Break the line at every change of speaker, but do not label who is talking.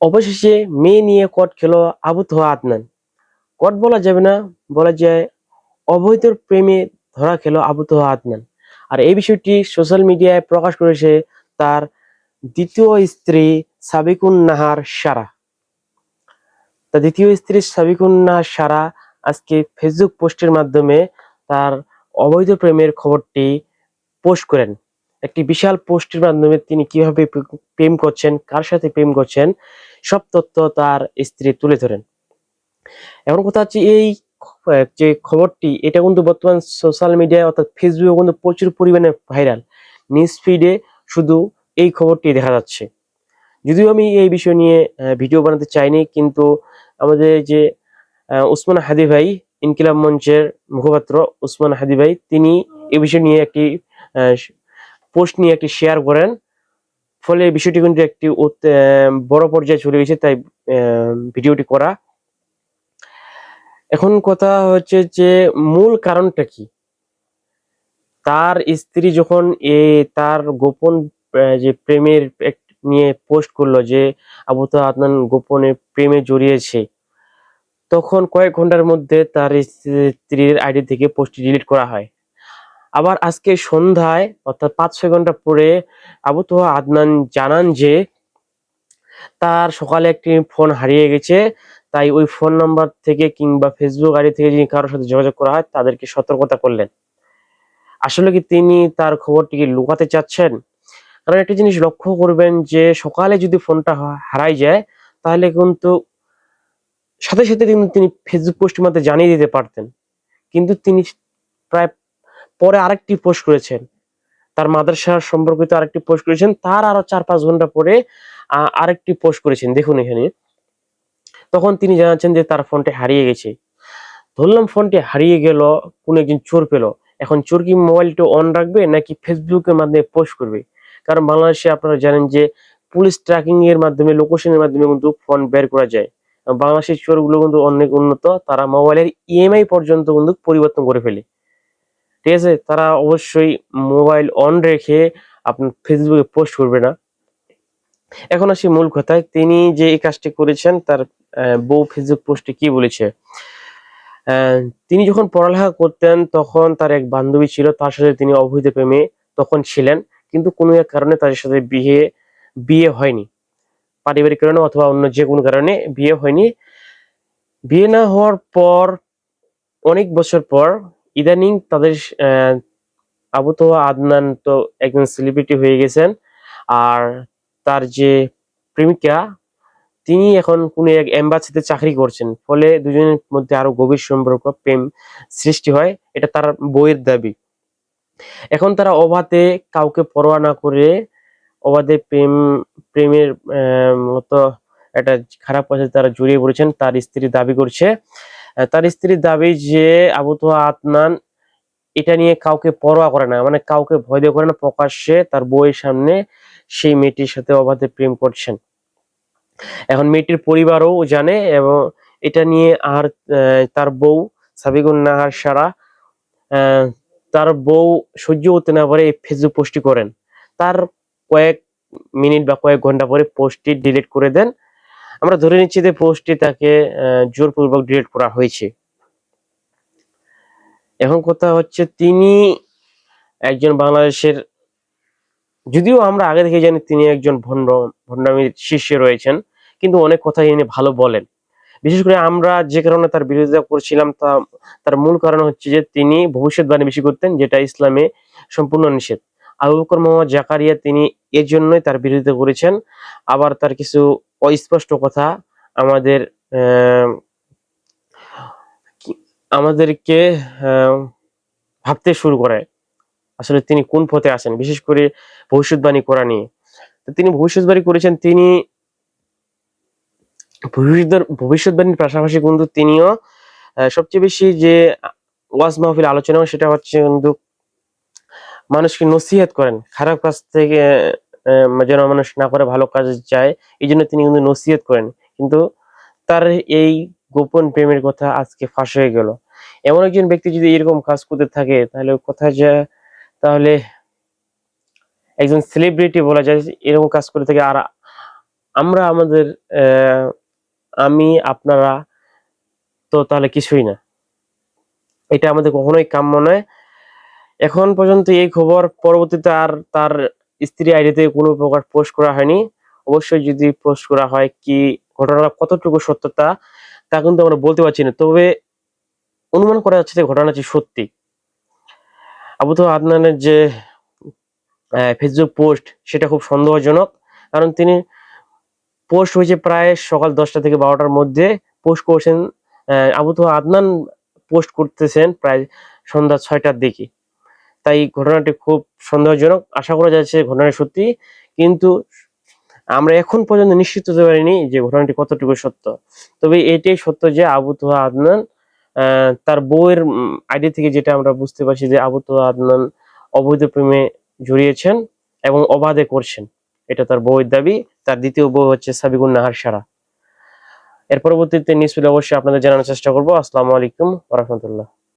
অবশেষে মেয়ে নিয়ে কট খেলো তোহা আদনান। কট বলা যাবে না, বলা যায় অবৈধ প্রেমে ধরা খেলো তোহা আদনান। আর এই বিষয়টি সোশ্যাল মিডিয়ায় প্রকাশ করেছে তার দ্বিতীয় স্ত্রী সাবিকুন নাহার সারা। তার দ্বিতীয় স্ত্রী সাবিকুন নাহার সারা আজকে ফেসবুক পোস্টের মাধ্যমে তার অবৈধ প্রেমের খবরটি পোস্ট করেন। একটি বিশাল পোস্টের মাধ্যমে তিনি কীভাবে প্রে- প্রেম করছেন, কার সাথে প্রেম করছেন, সব তথ্য তার স্ত্রী তুলে ধরেন। এখন কথা হচ্ছে এই যে খবরটি, এটা কিন্তু বর্তমান সোশ্যাল মিডিয়ায় অর্থাৎ ফেসবুকে কিন্তু প্রচুর পরিমাণে ভাইরাল নিউজ ফিডে শুধু এই খবরটি দেখা যাচ্ছে। যদিও আমি এই বিষয় নিয়ে ভিডিও বানাতে চাইনি, কিন্তু আমাদের যে উসমান হাদি ভাই, ইনকিলাব মঞ্চের মুখপাত্র উসমান হাদি ভাই, তিনি এ বিষয় নিয়ে একটি পোস্ট নিয়ে একটি শেয়ার করেন। ফলে বিষয়টি কিন্তু একটি বড় পর্যায়ে চলে গেছে, তাই ভিডিওটি করা। এখন কথা হচ্ছে যে, মূল কারণটা কি? তার স্ত্রী যখন এ, তার গোপন যে প্রেমের নিয়ে পোস্ট করল যে, আবু তো আদনান গোপনে প্রেমে জড়িয়েছে, তখন কয়েক ঘণ্টার মধ্যে তার স্ত্রীর আইডি থেকে পোস্টটি ডিলিট করা হয়। আবার আজকে সন্ধ্যায়, অর্থাৎ পাঁচ ছয় ঘণ্টা পরে আবু তোহা আদনান জানান যে, তার সকালে একটি ফোন হারিয়ে গেছে। তাই ওই ফোন নাম্বার থেকে কিংবা ফেসবুক আইডি থেকে যদি কারোর সাথে যোগাযোগ করা হয়, তাদেরকে সতর্কতা করলেন। আসলে কি তিনি তার খবরটিকে লুকাতে চাচ্ছেন? কারণ একটা জিনিস লক্ষ্য করবেন যে, সকালে যদি ফোনটা হারাই যায়, তাহলে কিন্তু সাথে সাথে কিন্তু তিনি ফেসবুক পোস্টের মধ্যে জানিয়ে দিতে পারতেন। কিন্তু তিনি প্রায় পরে আরেকটি পোস্ট করেছেন। তার মাদ্রাসার সম্পর্কিত আরেকটি পোস্ট করেছেন। তার আরও চার পাঁচ ঘণ্টা পরে আরেকটি পোস্ট করেছেন। দেখুন এখানে। তখন তিনি জানাচ্ছেন যে তার ফোনটি হারিয়ে গেছে। ধরলাম ফোনটি হারিয়ে গেল, কোন একজন চোর পেল। এখন চোর কি মোবাইলটা অন রাখবে নাকি ফেসবুকের মাধ্যমে পোস্ট করবে? কারণ বাংলাদেশে আপনারা জানেন যে পুলিশ ট্র্যাকিং এর মাধ্যমে লোকেশনের মাধ্যমে কিন্তু ফোন বের করা যায়। বাংলাদেশের চোরগুলো কিন্তু অনেক উন্নত। তারা মোবাইলের ইএমআই পর্যন্ত কিন্তু পরিবর্তন করে ফেলে। ঠিক আছে? তারা অবশ্যই মোবাইল অন রেখে আপনার ফেসবুকে পোস্ট করবে না। এখন আসি মূল কথায়। তিনি যে এই কাজটি করেছেন, তার বউ ফেসবুক পোস্টে কি বলেছে? তিনি যখন পড়ালেখা করতেন, তখন তার এক বান্ধবী ছিল, তার সাথে তিনি অবৈধ প্রেমে তখন ছিলেন। কিন্তু কোনো এক কারণে তাদের সাথে বিয়ে বিয়ে হয়নি। পারিবারিক কারণে অথবা অন্য যে কোনো কারণে বিয়ে হয়নি। বিয়ে না হওয়ার পর, অনেক বছর পর ইদানিং তাদের আবু তোহা, আদনান তো একজন সেলিব্রিটি হয়ে গেছেন। আর তার যে প্রেমিকা, তিনি এখন কোনো এক এম্বাসিতে চাকরি করছেন। ফলে দুজনের মধ্যে আরও গভীর সম্পর্ক, প্রেম সৃষ্টি হয়। এটা তার বইয়ের দাবি। এখন তারা অবাধে কাউকে পরোয়া না করে অবাধে প্রেম, প্রেমের মতো একটা খারাপ পথে তারা জড়িয়ে পড়েছেন, তার স্ত্রী দাবি করছে। তার স্ত্রীর দাবি যে আবু তোহা আদনান এটা নিয়ে কাউকে পরোয়া করে না মানে কাউকে ভয় দিয়ে করে না। প্রকাশ্যে তার বউয়ের সামনে সেই মেয়েটির সাথে অবাধে প্রেম করছেন। এখন মেয়েটির পরিবারও জানে এবং এটা নিয়ে আর তার বউ সাবিগুন নাহার সারা তার বউ সহ্য করতে না পারে ফেসবুক পোস্টটি করেন। তার কয়েক মিনিট বা কয়েক ঘণ্টা পরে পোস্টটি ডিলিট করে দেন। আমরা ধরে নিচ্ছি যে পোস্টটি তাকে জোরপূর্বক ডিলিট করা হয়েছে। এখন কথা হচ্ছে তিনি একজন বাংলাদেশের, যদিও আমরা আগে থেকে জানি তিনি একজন ভণ্ড, ভণ্ডামির শীর্ষে রয়েছেন, কিন্তু অনেক কথা ইনি ভালো বলেন। বিশেষ করে আমরা যে কারণে তার বিরোধিতা করছিলাম, তা, তার মূল কারণ হচ্ছে যে তিনি ভবিষ্যৎবাণী বেশি করতেন, যেটা ইসলামে সম্পূর্ণ নিষেধ। আবু বকর মোহাম্মদ জাকারিয়া তিনি এর জন্যই তার বিরোধিতা করেছেন। আবার তার কিছু অস্পষ্ট কথা আমাদের আমাদেরকে ভাবতে শুরু করে। আসলে তিনি কোন পথে আছেন? বিশেষ করে ভবিষ্যৎবাণী করা নিয়ে। তিনি ভবিষ্যৎবাণী করেছেন, তিনি ভবিষ্যৎ- ভবিষ্যৎবাণীর পাশাপাশি কিন্তু তিনিও সবচেয়ে বেশি যে ওয়াজ মাহফিল আলোচনা সেটা হচ্ছে কিন্তু মানুষকে নসিহত করেন। খারাপ কাজ থেকে যেন মানুষ না করে ভালো কাজ যায়, এই জন্য তিনি কিন্তু নসিহত করেন। কিন্তু তার এই গোপন প্রেমের কথা আজকে ফাঁস হয়ে গেল। এমন একজন ব্যক্তি যদি এরকম কাজ করতে থাকে, তাহলে কোথায় যা, তাহলে একজন সেলিব্রিটি বলা যায়, এরকম কাজ করে থাকে। আর আমরা আমাদের আমি, আপনারা, তো তাহলে কিছুই না। এটা আমাদের কখনোই কাম্য নয়। এখন পর্যন্ত এই খবর পরবর্তীতে আর তার স্ত্রী আইডিতে কোনো প্রকার পোস্ট করা হয়নি। অবশ্যই যদি পোস্ট করা হয় কি ঘটনাটা কতটুকু সত্যতা তা কিন্তু আমরা বলতে পারছি না। তবে অনুমান করা যাচ্ছে যে ঘটনাটি সত্যি। আবু তো আদনানের যে ফেসবুক পোস্ট সেটা খুব সন্দেহজনক। কারণ তিনি পোস্ট হয়েছে প্রায় সকাল দশটা থেকে বারোটার মধ্যে পোস্ট করছেন আহ, আবু তো আদনান পোস্ট করতেছেন প্রায় সন্ধ্যা ছয়টার দিকে। তাই ঘটনাটি খুব সন্দেহজনক। আশা করা যাচ্ছে ঘটনাটি সত্যি, কিন্তু আমরা এখন পর্যন্ত নিশ্চিত হতে পারিনি যে ঘটনাটি কতটুকু সত্য। তবে এটাই সত্য যে আবু তোহা আদনান তার বউয়ের আইডি থেকে যেটা আমরা বুঝতে পারছি যে আবু তোহা আদনান অবৈধ প্রেমে জড়িয়েছেন এবং অবাধে করছেন। এটা তার বউয়ের দাবি। তার দ্বিতীয় বউ হচ্ছে সাবিগুন নাহার সারা। এর পরবর্তীতে নিউজ অবশ্যই আপনাদের জানানোর চেষ্টা করব। আসসালামু আলাইকুম রহমতুল্লাহ।